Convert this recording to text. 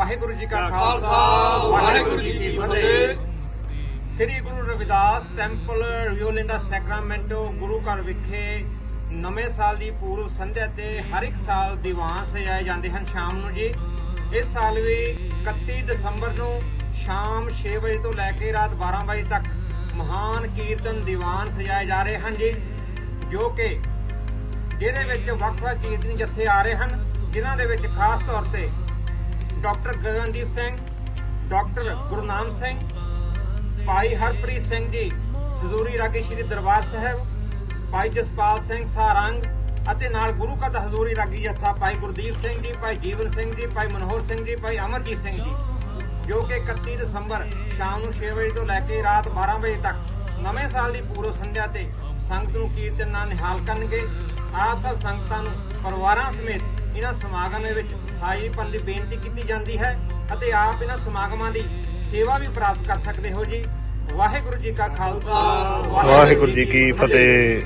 ਵਾਹਿਗੁਰੂ ਜੀ ਕਾ ਖਾਲਸਾ ਵਾਹਿਗੁਰੂ ਜੀ ਕੀ ਫਤਿਹ। Sri Guru Ravidas temple Rio Linda Sacramento Guru ਘਰ ਵਿਖੇ ਨਵੇਂ ਸਾਲ ਦੀ ਪੂਰਵ ਸੰਧਿਆ ਤੇ ਹਰ ਇੱਕ ਸਾਲ ਦੀਵਾਨ ਸਜਾਏ ਜਾਂਦੇ ਹਨ ਸ਼ਾਮ ਨੂੰ ਜੀ। ਇਸ ਸਾਲ ਵੀ 31 ਦਸੰਬਰ ਨੂੰ ਸ਼ਾਮ 6 ਵਜੇ ਤੋਂ ਲੈ ਕੇ ਰਾਤ 12 ਵਜੇ ਤੱਕ ਮਹਾਨ ਕੀਰਤਨ ਦੀਵਾਨ ਸਜਾਏ ਜਾ ਰਹੇ ਹਨ ਜੀ ਜੋ ਕਿ ਜਿਹਦੇ ਵਿੱਚ ਵੱਖ-ਵੱਖ ਕੀਰਤਨੀ ਜੱਥੇ ਆ ਰਹੇ ਹਨ ਜਿਨ੍ਹਾਂ ਦੇ ਵਿੱਚ ਖਾਸ ਤੌਰ ਤੇ ਡਾਕਟਰ ਗਗਨਦੀਪ ਸਿੰਘ, ਡਾਕਟਰ ਗੁਰਨਾਮ ਸਿੰਘ, ਭਾਈ ਹਰਪ੍ਰੀਤ ਸਿੰਘ ਜੀ, ਹਜ਼ੂਰੀ ਰਾਗੀ ਸ਼੍ਰੀ ਦਰਬਾਰ ਸਾਹਿਬ, ਭਾਈ ਜਸਪਾਲ ਸਿੰਘ ਸਾਰੰਗ ਅਤੇ ਨਾਲ ਗੁਰੂ ਕਾ ਦਾ ਹਜ਼ੂਰੀ ਰਾਗੀ ਜੱਥਾ ਭਾਈ ਗੁਰਦੀਪ ਸਿੰਘ ਜੀ, ਭਾਈ ਜੀਵਨ ਸਿੰਘ ਜੀ, ਭਾਈ ਮਨੋਹਰ ਸਿੰਘ ਜੀ, ਭਾਈ ਅਮਰਜੀਤ ਸਿੰਘ ਜੀ, ਜੋ ਕਿ 31 ਦਸੰਬਰ ਸ਼ਾਮ ਨੂੰ 6 ਵਜੇ ਤੋਂ ਲੈ ਕੇ ਰਾਤ 12 ਵਜੇ ਤੱਕ ਨਵੇਂ ਸਾਲ ਦੀ ਪੂਰਵ ਸੰਧਿਆ ਤੇ ਸੰਗਤ ਨੂੰ ਕੀਰਤਨ ਨਾਲ ਨਿਹਾਲ ਕਰਨਗੇ। ਆਪ ਸਭ ਸੰਗਤਾਂ ਨੂੰ, ਪਰਿਵਾਰਾਂ ਸਮੇਤ ਇਹਨਾਂ ਸਮਾਗਮ ਦੇ ਵਿੱਚ ਹਾਜ਼ਰੀ ਭਰਨ ਦੀ ਬੇਨਤੀ ਕੀਤੀ ਜਾਂਦੀ ਹੈ ਅਤੇ ਆਪ ਇਹਨਾਂ ਸਮਾਗਮਾਂ ਦੀ ਸੇਵਾ ਵੀ ਪ੍ਰਾਪਤ ਕਰ ਸਕਦੇ ਹੋ ਜੀ। ਵਾਹਿਗੁਰੂ ਜੀ ਕਾ ਖਾਲਸਾ, ਵਾਹਿਗੁਰੂ ਜੀ ਕੀ ਫਤਿਹ।